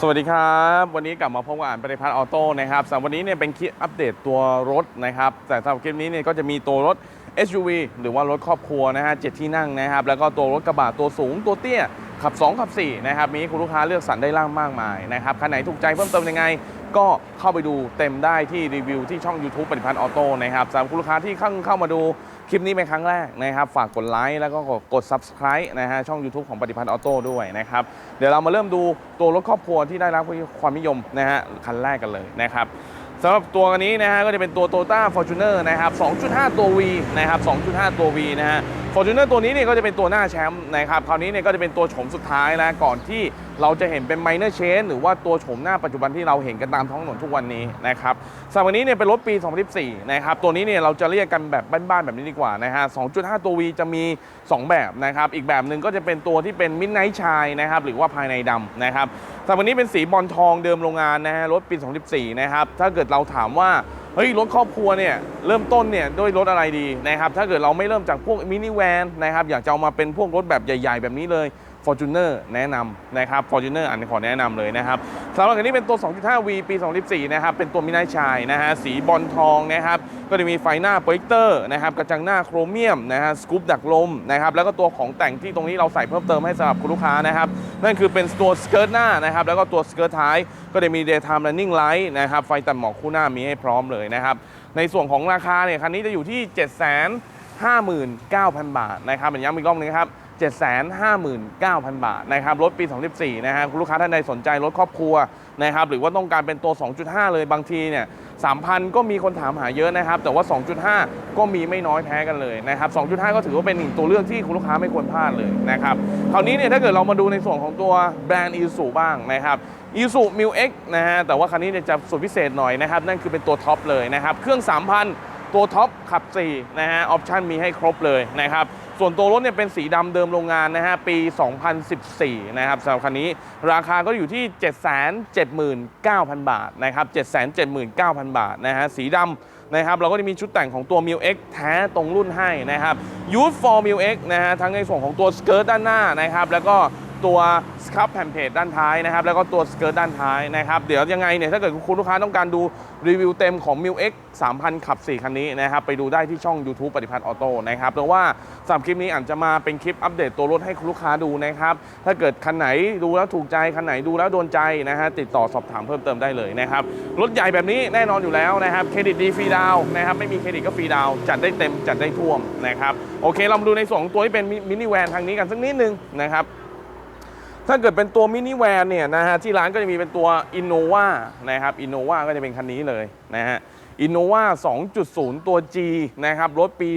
สวัสดีครับ วันนี้กลับมาพบกับอ่านปฏิพัฒน์ออโต้นะครับสำหรับวันนี้เนี่ยเป็นคลิปอัปเดตตัวรถนะครับ แต่สำหรับคลิปนี้เนี่ยก็จะมีตัวรถ SUV หรือว่ารถครอบครัวนะฮะเจ็ดที่นั่งนะครับ แล้วก็ตัวรถกระบะตัวสูงตัวเตี้ย ขับ 2 ขับ 4 นะครับ มีคุณลูกค้าเลือกสรรได้ล่างมากมายนะครับคันไหนถูกใจเพิ่มเติมยังไง ก็เข้าไปดูเต็มได้ที่รีวิวที่ช่อง YouTube ปฏิพัฒน์ออโต้นะครับสำหรับคุณลูกค้าที่เข้าเข้ามาดู คลิปนี้เป็นครั้งแรกนะครับฝากกดไลค์แล้วก็กด Subscribe นะฮะช่อง YouTube ของปฏิพัฒน์ออโต้ด้วยนะครับเดี๋ยวเรามาเริ่มดูตัวรถครอบครัวที่ได้รับความนิยมนะฮะคันแรกกันเลยนะครับสำหรับตัวนนี้นะฮะก็จะเป็นตัว Toyota Fortuner นะครับ 2.5 ตัว V นะครับ 2.5 ตัว V นะฮะ Fortuner ตัวนี้เนี่ยก็จะเป็นตัวหน้าแชมป์นะครับคราวนี้เนี่ยก็จะเป็นตัวโฉมสุดท้ายแล้วก่อนที่เราจะเห็นเป็น minor change หรือว่าตัวโฉมหน้าปัจจุบันที่เราเห็นกันตามท้องถนนทุกวันนี้นะครับสำหรับวันนี้เนี่ยเป็นรถปี 2014 นะครับตัวนี้เนี่ยเราจะเรียกกันแบบบ้านๆแบบนี้ดีกว่านะฮะ 2.5 ตัว V จะมี 2 แบบนะครับอีกแบบหนึ่งก็จะเป็นตัวที่เป็น midnight shine นะครับหรือว่าภายในดำนะครับสำหรับวันนี้เป็นสีบอลทองเดิมโรงงานนะฮะรถปี 2014 นะครับถ้าเกิดเราถามว่า เฮ้ยรถครอบครัวเนี่ยเริ่มต้นเนี่ยด้วยรถอะไรดีนะครับถ้าเกิดเราไม่เริ่มจากพวกมินิแวนนะครับอยากจะเอามาเป็นพวกรถแบบใหญ่ ๆ แบบนี้เลย Fortuner แนะนำนะครับ Fortuner อันนี้ขอแนะนำเลยนะครับสำหรับอันนี้เป็นตัว 2.5V ปี 2014 นะครับ เป็นตัวมินิชายนะฮะ สีบอลทองนะครับ ก็จะมีไฟหน้าโปรเจคเตอร์นะครับ กระจังหน้าโครเมียมนะฮะ สกู๊ปดักลมนะครับ แล้วก็ตัวของแต่งที่ตรงนี้เราใส่เพิ่มเติมให้สำหรับคุณลูกค้านะครับ นั่นคือเป็นตัวสเกิร์ตหน้านะครับ แล้วก็ตัวสเกิร์ตท้าย ก็จะมี daytime running light นะครับ ไฟตัดหมอกคู่หน้ามีให้พร้อมเลยนะครับ ในส่วนของราคาเนี่ยคันนี้จะอยู่ที่ 759,000 บาทนะครับย้ำอีกรอบนึงครับ 759,000 บาทนะครับรถปี 2014 นะฮะคุณลูกค้าท่านใดสนใจรถครอบครัวนะครับหรือว่าต้องการเป็นตัว 2.5 เลยบางทีเนี่ย3,000 ก็มีคนถามหาเยอะนะครับ แต่ว่า 2.5 ก็มีไม่น้อยแพ้กันเลยนะครับ 2.5 ก็ถือว่าเป็นอีกตัวเลือกที่คุณลูกค้าไม่ควรพลาดเลยนะครับคราวนี้เนี่ยถ้าเกิดเรามาดูในส่วนของตัวแบรนด์ i s u บ้างนะครับ i s u m i l X นะฮะแต่ว่าคันนี้เนี่ยจะสุดพิเศษหน่อยนะครับ นั่นคือเป็นตัวท็อปเลยนะครับ เครื่อง 3,000 ตัวท็อปขับ 4 นะฮะออปชันมีให้ครบเลยนะครับ ส่วนตัวรถเนี่ยเป็นสีดำเดิมโรงงานนะฮะปี 2014 นะครับสำหรับคันนี้ราคาก็อยู่ที่ 779,000 บาทนะครับ 779,000 บาทนะฮะสีดำนะครับเราก็จะมีชุดแต่งของตัว m i l X แท้ตรงรุ่นให้นะครับ Use for m i l X นะฮะทั้งในส่วนของตัวสเกิร์ตด้านหน้านะครับแล้วก็ ตัวสครับแผ่นเพจด้านท้ายนะครับแล้วก็ตัวสเกิร์ตด้านท้ายนะครับเดี๋ยวยังไงเนี่ยถ้าเกิดคุณลูกค้าต้องการดูรีวิวเต็มของ m i l X 3,000 ขับ 4 คันนี้นะครับไปดูได้ที่ช่อง YouTube ปฏิพัฒน์ออโต้นะครับเพราะว่าสำหรับคลิปนี้อาจจะมาเป็นคลิปอัปเดตตัวรถให้คุณลูกค้าดูนะครับถ้าเกิดคันไหนดูแล้วถูกใจคันไหนดูแล้วโดนใจนะฮะติดต่อสอบถามเพิ่มเติมได้เลยนะครับรถใหญ่แบบนี้แน่นอนอยู่แล้วนะครับเครดิตดีฟรีดาวนะครับไม่มีเครดิตก็ฟรีดาวจัดได้เต็มจัดได้ท่วมนะครับโอเคเรามาดูในส่วนของตัวที่เป็นมินิแวนทางนี้กันสักนิดนึงนะครับ ถ้าเกิดเป็นตัวมินิแวนเนี่ยนะฮะที่ร้านก็จะมีเป็นตัว Innova นะครับ Innova ก็จะเป็นคันนี้เลยนะฮะ Innova 2.0 ตัว G นะครับรถปี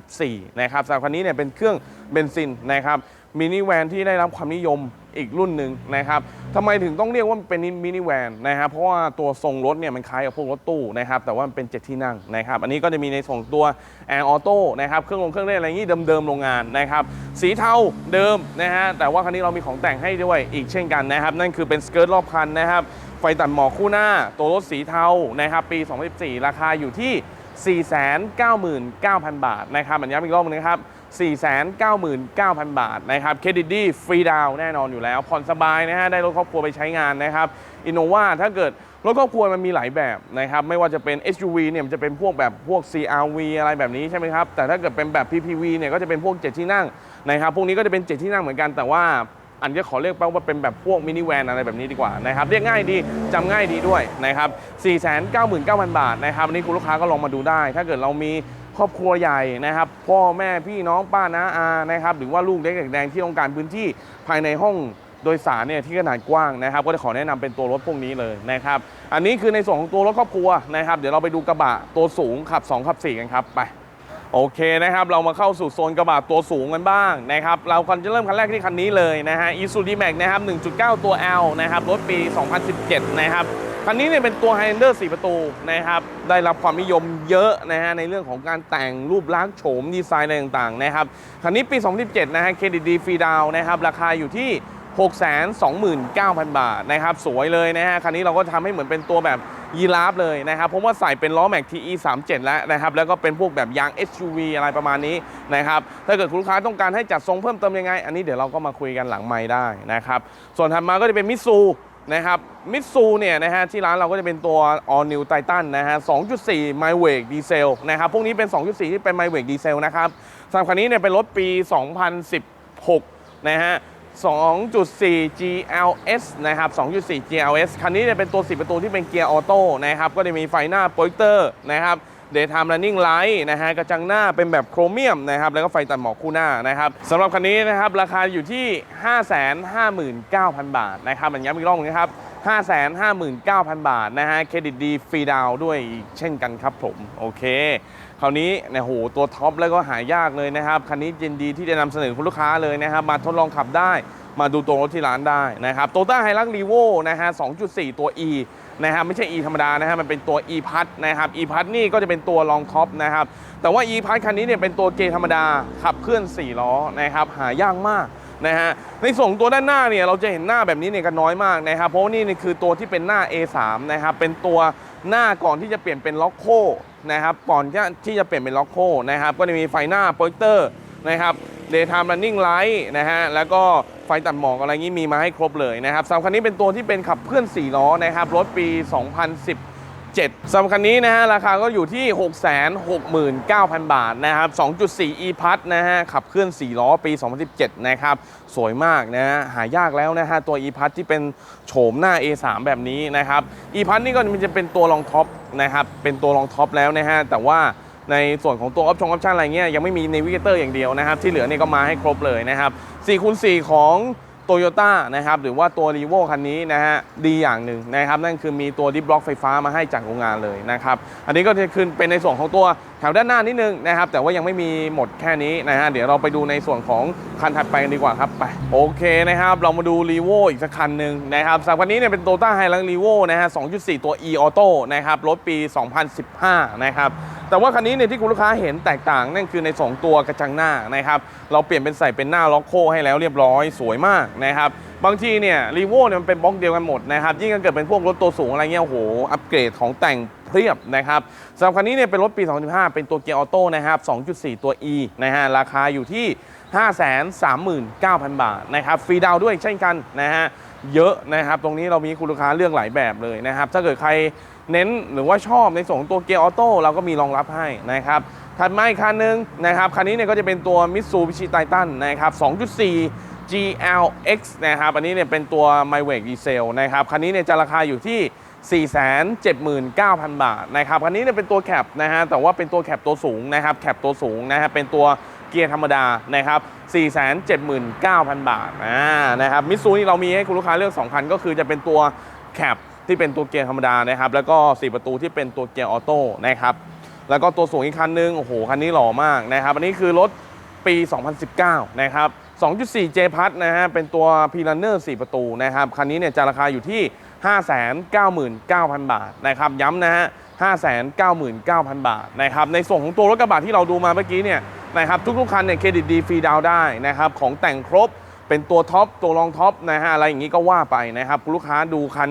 2014 นะครับสำหรับคันนี้เนี่ยเป็นเครื่องเบนซินนะครับ มินิแวนที่ได้รับความนิยมอีกรุ่นหนึ่งนะครับทำไมถึงต้องเรียกว่าเป็นมินิแวนนะครับเพราะว่าตัวทรงรถเนี่ยมันคล้ายกับพวกรถตู้นะครับแต่ว่ามันเป็นเจ็ดที่นั่งนะครับอันนี้ก็จะมีในส่วนของตัวแอร์ออโต้นะครับเครื่องลงเครื่องเล่นอะไรอย่างนี้เดิมๆโรงงานนะครับสีเทาเดิมนะฮะแต่ว่าคันนี้เรามีของแต่งให้ด้วยอีกเช่นกันนะครับ นั่นคือเป็นสเกิร์ตรอบคันนะครับไฟตัดหมอกคู่หน้า ตัวรถสีเทานะครับปี 2014 ราคาอยู่ที่ 499,000 บาทนะครับอันย้ำอีกรอบนึงนะครับ 499,000 บาทนะครับเครดิตดีฟรีดาวแน่นอนอยู่แล้ว ผ่อนสบายนะฮะ ได้รถครอบครัวไปใช้งานนะครับอินโนวาถ้าเกิดรถครอบครัวมันมีหลายแบบนะครับ ไม่ว่าจะเป็น SUV เนี่ยมันจะเป็นพวกแบบพวก CRV อะไรแบบนี้ใช่ไหมครับ แต่ถ้าเกิดเป็นแบบ PPV เนี่ยก็จะเป็นพวก 7 ที่นั่งนะครับ พวกนี้ก็จะเป็น 7 ที่นั่งเหมือนกัน แต่ว่าอันจะขอเรียกแปลว่าเป็นแบบพวกมินิแวนอะไรแบบนี้ดีกว่านะครับเรียกง่ายดีจำง่ายดีด้วยนะครับ 499,000 บาทนะครับวันนี้คุณลูกค้าก็ลองมาดูได้ ถ้าเกิดเรามี ครอบครัวใหญ่นะครับ พ่อแม่พี่น้องป้าน้าอานะครับ หรือว่าลูกเล็กเด็กแดงที่ต้องการพื้นที่ภายในห้องโดยสารเนี่ยที่ขนาดกว้างนะครับ ก็จะขอแนะนำเป็นตัวรถพวกนี้เลยนะครับ อันนี้คือในส่วนของตัวรถครอบครัวนะครับ เดี๋ยวเราไปดูกระบะตัวสูงขับ 2 ขับ 4 กันครับไปโอเคนะครับเรามาเข้าสู่โซนกระบะตัวสูงกันบ้างนะครับเราคันจะเริ่มคันแรกที่คันนี้เลยนะฮะ Isuzu D-Max นะครับ 1.9 ตัว L นะครับรถปี 2017 นะครับ คันนี้เนี่ยเป็นตัว Highlander 4 ประตูนะครับ ได้รับความนิยมเยอะนะฮะในเรื่องของการแต่งรูปลักษณ์โฉมดีไซน์อะไรต่างๆนะครับคันนี้ปี 2017 นะฮะเครดิตดีฟรีดาวนะครับราคาอยู่ที่ 629,000 บาทนะครับสวยเลยนะฮะคันนี้เราก็ทำให้เหมือนเป็นตัวแบบยีราฟเลยนะครับเพราะว่าใส่เป็นล้อแม็ก TE 37แล้วนะครับแล้วก็เป็นพวกแบบยาง SUV อะไรประมาณนี้นะครับถ้าเกิดคุณลูกค้าต้องการให้จัดทรงเพิ่มเติมยังไง อันนี้เดี๋ยวเราก็มาคุยกันหลังไม้ได้นะครับส่วนถัดมาก็จะเป็นมิซู นะครับมิตซูเนี่ยนะฮะที่ร้านเราก็จะเป็นตัว All New Titan นะฮะ 2.4 m y w a k e Diesel นะครับ พวกนี้เป็น 2.4 ที่เป็น m y w a k e Diesel นะครับสำหรับคันนี้เนี่ยเป็นรถปี 2016 นะฮะ 2.4 GLS นะครับ 2.4 GLS คันนี้เนี่ยเป็นตัว 10 ประตูที่เป็นเกียร์ออโต้นะครับ ก็จะมีไฟหน้าโปรเจคเตอร์นะครับ Daytime Running Light นะฮะกระจังหน้าเป็นแบบโครเมียมนะครับแล้วก็ไฟตัดหมอกคู่หน้านะครับสำหรับคันนี้นะครับราคาอยู่ที่ 559,000 บาทนะครับมันย้ำอีกรอบนึงนะครับ559,000 บาทนะฮะ เครดิตดีฟรีดาวด้วยอีกเช่นกันครับผม โอเค คราวนี้เนี่ยโหตัวท็อปแล้วก็หายากเลยนะครับ คันนี้ยินดีที่จะนำเสนอคุณลูกค้าเลยนะครับ มาทดลองขับได้ มาดูตัวรถที่ร้านได้นะครับโตต้าไฮรักรีโวนะฮะ 2.4 ตัว E นะครับไม่ใช่ E ธรรมดานะฮะมันเป็นตัว E พัทนะครับ E พัทนี่ก็จะเป็นตัวรองท็อปนะครับแต่ว่า E พัทคันนี้เนี่ยเป็นตัวเกธรรมดาขับเคลื่อน 4 ล้อนะครับหายากมากนะฮะในส่วนของตัวด้านหน้าเนี่ยเราจะเห็นหน้าแบบนี้เนี่ยกันน้อยมากนะครับเพราะว่านี่นี่คือตัวที่เป็นหน้า A3 นะครับเป็นตัวหน้าก่อนที่จะเปลี่ยนเป็นล็อกโคนะครับก่อนที่จะเปลี่ยนเป็นล็อกโคนะครับก็จะมีไฟหน้าโปรเจคเตอร์นะครับ Daytime Running Light นะฮะ แล้วก็ไฟตัดหมอกอะไรงี้มีมาให้ครบเลยนะครับสำหรับคันนี้เป็นตัวที่เป็นขับเคลื่อน 4 ล้อนะครับ รถปี 2017สำหรับคันนี้นะฮะราคาก็อยู่ที่ 669,000 บาทนะครับ 2.4 e p a s นะฮะขับเคลื่อน 4 ล้อปี 2017 นะครับ สวยมากนะฮะหายากแล้วนะฮะตัว e p a s ที่เป็นโฉมหน้า A3 แบบนี้นะครับ e p a s นี่ก็มันจะเป็นตัวรองท็อปนะครับ เป็นตัวรองท็อปแล้วนะฮะแต่ว่า ในส่วนของตัวออปชั่นออปชั่นอะไรเงี้ยยังไม่มีในวิเกเตอร์อย่างเดียวนะครับที่เหลือนี่ก็มาให้ครบเลยนะครับ4คูณ4ของโตโยต้านะครับหรือว่าตัวรีโวคันนี้นะฮะดีอย่างหนึ่งนะครับนั่นคือมีตัวดิฟบล็อกไฟฟ้ามาให้จากโรงงานเลยนะครับอันนี้ก็จะคือเป็นในส่วนของตัวแถวด้านหน้านิดนึงนะครับ แต่ว่ายังไม่มีหมดแค่นี้นะฮะเดี๋ยวเราไปดูในส่วนของคันถัดไปกันดีกว่าครับไปโอเคนะครับ เรามาดูรีโวอีกสักคันหนึ่งนะครับสำหรับคันนี้เนี่ยเป็นโตต้าไฮรังรีโวนะฮะ 2.4 ตัว e auto นะครับรถปี 2015 นะครับแต่ว่าคันนี้เนี่ยที่คุณลูกค้าเห็นแตกต่างนั่นคือใน 2 ตัวกระจังหน้านะครับเราเปลี่ยนเป็นใส่เป็นหน้าล็อกโคให้แล้วเรียบร้อยสวยมากนะครับ บางทีเนี่ยรีโวเนี่ยมันเป็นบล็อกเดียวกันหมดนะครับ ยิ่งถ้าเกิดเป็นพวกรถตัวสูงอะไรเงี้ยโอ้โห อัปเกรดของแต่งเพียบนะครับสำหรับคันนี้เนี่ยเป็นรถปี 2015 เป็นตัวเกียร์ออโต้นะครับ 2.4 ตัว E นะฮะ ราคาอยู่ที่ 539,000 บาทนะครับฟรีดาวด้วยเช่นกันนะฮะ เยอะนะครับ ตรงนี้เรามีคุณลูกค้าเลือกหลายแบบเลยนะครับ ถ้าเกิดใครเน้นหรือว่าชอบในส่วนของตัวเกียร์ออโต้เราก็มีรองรับให้นะครับถัดมาอีกคันหนึงนะครับคันนี้เนี่ยก็จะเป็นตัว Mitsubishi Titan นะครับ 2.4 GLX นะครับ อันนี้เนี่ยเป็นตัว m y w a k e Diesel นะครับ คันนี้เนี่ยจะราคาอยู่ที่ 479,000 บาทนะครับ คันนี้เนี่ยเป็นตัวแคปนะฮะ แต่ว่าเป็นตัวแคปตัวสูงนะครับ แคปตัวสูงนะฮะ เป็นตัวเกียร์ธรรมดานะครับ 479,000 บาทอ่านะครับ มิตซูนี่เรามีให้คุณลูกค้าเลือก 2 คัน ก็คือจะเป็นตัวแคปที่เป็นตัวเกียร์ธรรมดานะครับ แล้วก็ 4 ประตูที่เป็นตัวเกียร์ออโต้นะครับ แล้วก็ตัวสูงอีกคันนึง โอ้โห คันนี้หล่อมากนะครับ อันนี้คือรถปี 2019 นะครับ 2.4 J พัทนะฮะ เป็นตัว p r u n n e r 4ประตูนะครับ คันนี้เนี่ยจะราคาอยู่ที่ 599,000 บาทนะครับ ย้ำนะฮะ 599,000 บาทนะครับ ในส่วนของตัวรถกระบะที่เราดูมาเมื่อกี้เนี่ยนะครับ ทุกๆคันเนี่ยเครดิตดีฟรีดาวได้นะครับ ของแต่งครบ เป็นตัวท็อป ตัวรองท็อปนะฮะ อะไรอย่างนี้ก็ว่าไปนะครับคุณลูกค้าดูคัน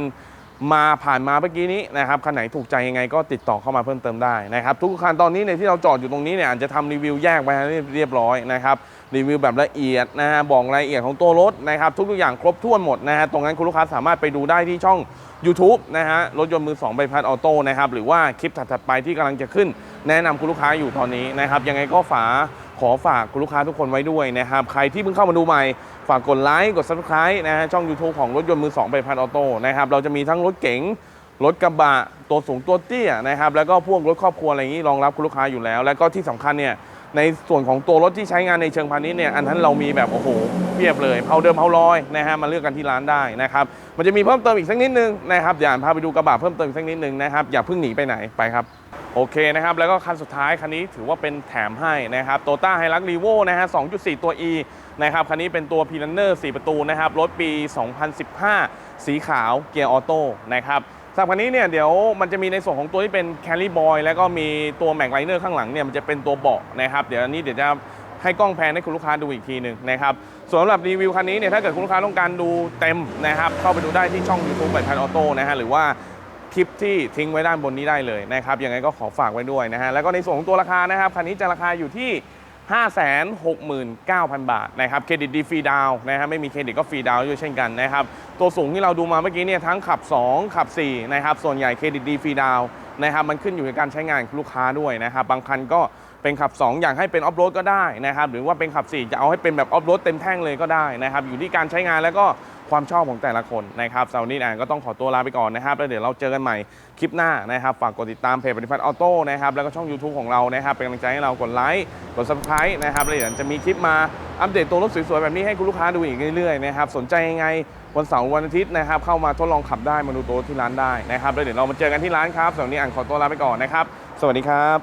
มาผ่านมาเมื่อกี้นี้นะครับคันไหนถูกใจยังไงก็ติดต่อเข้ามาเพิ่มเติมได้นะครับ ทุกคันตอนนี้เนี่ยที่เราจอดอยู่ตรงนี้เนี่ยอาจจะทำรีวิวแยกไปให้เรียบร้อยนะครับ รีวิวแบบละเอียดนะฮะบอกรายละเอียดของตัวรถนะครับทุกๆอย่างครบถ้วนหมดนะฮะตรงนั้นคุณลูกค้าสามารถไปดูได้ที่ช่อง YouTube นะฮะรถยนต์มือ 2 ใบพัดออโต้นะครับหรือว่าคลิปถัดๆไปที่กำลังจะขึ้น แนะนำคุณลูกค้าอยู่ตอนนี้นะครับยังไงก็ฝาขอฝากคุณลูกค้าทุกคนไว้ด้วยนะครับ ใครที่เพิ่งเข้ามาดูใหม่ ฝากกดไลค์กด Subscribe นะฮะช่อง YouTube ของรถยนต์มือ2ไปพันออโต้นะครับเราจะมีทั้งรถเก๋งรถกระบะตัวสูงตัวเตี้ยนะครับแล้วก็พวกรถครอบครัวอะไรอย่างนี้รองรับคุณลูกค้าอยู่แล้ว แล้วก็ที่สำคัญเนี่ย ในส่วนของตัวรถที่ใช้งานในเชิงพาณิชย์เนี่ยอันนั้นเรามีแบบโอ้โหเพียบเลยเผาเดิมเผาลอยนะฮะมาเลือกกันที่ร้านได้นะครับมันจะมีเพิ่มเติมอีกสักนิดนึงนะครับเดี๋ยวอ่านพาไปดูกระบะเพิ่มเติมอีกสักนิดนึงนะครับอย่าเพิ่งหนีไปไหนไปครับโอเคนะครับ แล้วก็คันสุดท้ายคันนี้ถือว่าเป็นแถมให้นะครับโตต้าไฮรักรีโวนะฮะ 2.4 ตัว E นะครับ คันนี้เป็นตัวพีลันเนอร์ 4 ประตูนะครับ รถปี 2015 สีขาวเกียร์ออโต้นะครับ สำหรับคันนี้เนี่ยเดี๋ยวมันจะมีในส่วนของตัวที่เป็นแคลรี่บอยแล้วก็มีตัวแม็กไลเนอร์ข้างหลังเนี่ยมันจะเป็นตัวเบาะนะครับเดี๋ยวอันนี้เดี๋ยวจะให้กล้องแพนให้คุณลูกค้าดูอีกทีหนึ่งนะครับส่วนสำหรับรีวิวคันนี้เนี่ยถ้าเกิดคุณลูกค้าต้องการดูเต็มนะครับเข้าไปดูได้ที่ช่อง YouTube ใบพันออโต้นะฮะหรือว่าคลิปที่ทิ้งไว้ด้านบนนี้ได้เลยนะครับยังไงก็ขอฝากไว้ด้วยนะฮะแล้วก็ในส่วนของตัวราคานะครับคันนี้จะราคาอยู่ที่ 569,000 บาทนะครับเครดิตดีฟรีดาวนะครับไม่มีเครดิตก็ฟรีดาวด้วยเช่นกันนะครับตัวสูงที่เราดูมาเมื่อกี้เนี่ยทั้งขับ 2 ขับ4นะครับส่วนใหญ่เครดิตดีฟรีดาวนะครับมันขึ้นอยู่กับการใช้งานของลูกค้าด้วยนะครับบางคันก็ เป็นขับ 2 อย่ากให้เป็นออฟโรดก็ได้นะครับหรือว่าเป็นขับ 4 จะเอาให้เป็นแบบออฟโรดเต็มแท่งเลยก็ได้นะครับอยู่ที่การใช้งานแล้วก็ความชอบของแต่ละคนนะครับสำหรับวันนี้แอนก็ต้องขอตัวลาไปก่อนนะครับแล้วเดี๋ยวเราเจอกันใหม่คลิปหน้านะครับ ฝากกดติดตามเพจปฏิพัฒน์ออโต้นะครับแล้วก็ช่อง YouTube ของเรานะครับ เป็นกำลังใจให้เรากดไลค์กด subscribe นะครับแล้วเดี๋ยวจะมีคลิปมาอัปเดตตัวรถสวยๆ แบบนี้ให้คุณลูกค้าดูอีกเรื่อยๆนะครับสนใจยังไงวันเสาร์วันอาทิตย์นะครับเข้ามาทดลองขับได้มาดูตัวที่ร้านได้นะครับแล้วเดี๋ยวเรามาเจอกันที่ร้านครับสำหรับวันนี้อ่านขอตัวลาไปก่อนนะครับ สวัสดีครับ